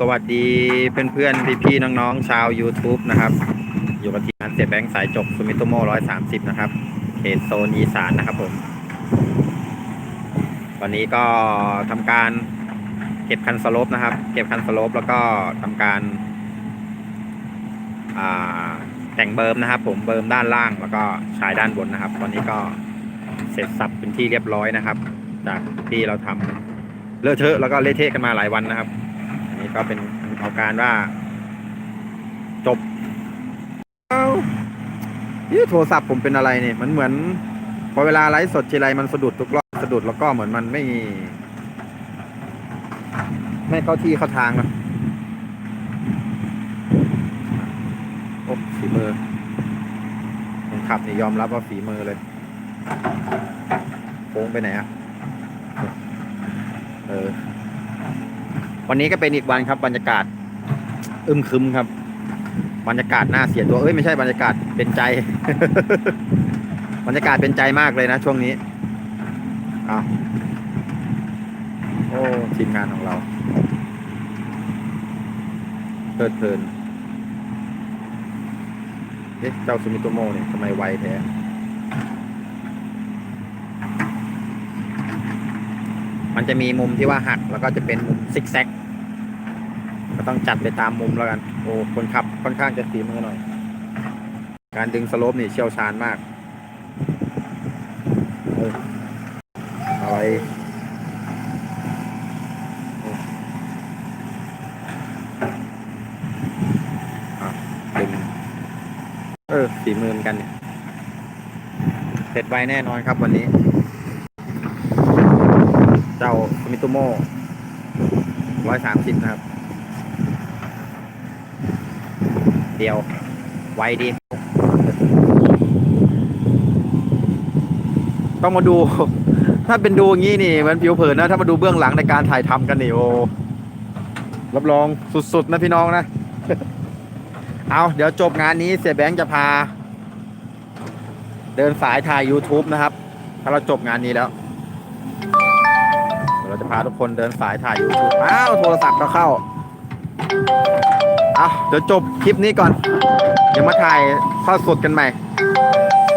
สวัสดีเพื่อนๆ พี่ๆ น้องๆ ชาว YouTube นะครับ อยู่กับทีมงานเสียแบงค์สายจบซูมิโตโม130นะครับ เขตโซนอีสานนะครับผม วันนี้ก็ทำการเก็บคันสโลปนะครับ เก็บคันสโลปแล้วก็ทำการาแต่งเบิร์มนะครับ ผมเบิร์มด้านล่างแล้วก็ชายด้านบนนะครับ ตอนนี้ก็เสร็จสับเป็นที่เรียบร้อยนะครับ จากที่เราทำเลอะเทอะแล้วก็เละเทะกันมาหลายวันนะครับ นนี้ก็เป็นเอาการว่า จบเอ้านี่โทรศัพท์ผมเป็นอะไรเนี่ยมันเหมือน พอเวลาไลฟ์สดทีไรมันสะดุดทุกรอบสะดุดแล้วก็เหมือนมันไม่ ไม่เข้าที่เข้าทางนะโอ้ฝีมือคนขับนี่ยอมรับว่าฝีมือเลยโค้งไปไหนอะเออ วันนี้ก็เป็นอีกวันครับบรรยากาศ อึมครึมครับ บรรยากาศน่าเสียตัวเอ้ยไม่ใช่บรรยากาศเป็นใจ บรรยากาศเป็นใจมากเลยนะช่วงนี้อ้าวโอ้ทีมงานของเราเพลิดเพลินเอ๊ะเจ้าซูมิโตโมเนี่ยทำไมไวแท้ มันจะมีมุมที่ว่าหักแล้วก็จะเป็นมุมซิกแซกก็ต้องจัดไปตามมุมแล้วกัน โอ้คนขับค่อนข้างจะฝีมือหน่อย การดึงสโลปนี่เชี่ยวชาญมากเอออะไว้ดึงเออฝีมือเหมือนกันเนี่ยเสร็จไวแน่นอนครับวันนี้ เจ้ามิโตโมร้อยสามสิบนะครับ เดียว ไวดี ต้องมาดู ถ้าเป็นดูอย่างนี้นี่ มันผิวเผินนะ ถ้ามาดูเบื้องหลังในการถ่ายทำกันนี่โอ้รับรองสุดๆนะพี่น้องนะ เอาเดี๋ยวจบงานนี้เสียแบงค์จะพา เดินสายถ่าย YouTube นะครับ ถ้าเราจบงานนี้แล้ว เดี๋ยวเราจะพาทุกคนเดินสายถ่าย YouTube อ้าวโทรศัพท์ก็เข้าเอาเดี๋ยวจบคลิปนี้ก่อน เดี๋ยวมาถ่ายทอดสดกันใหม่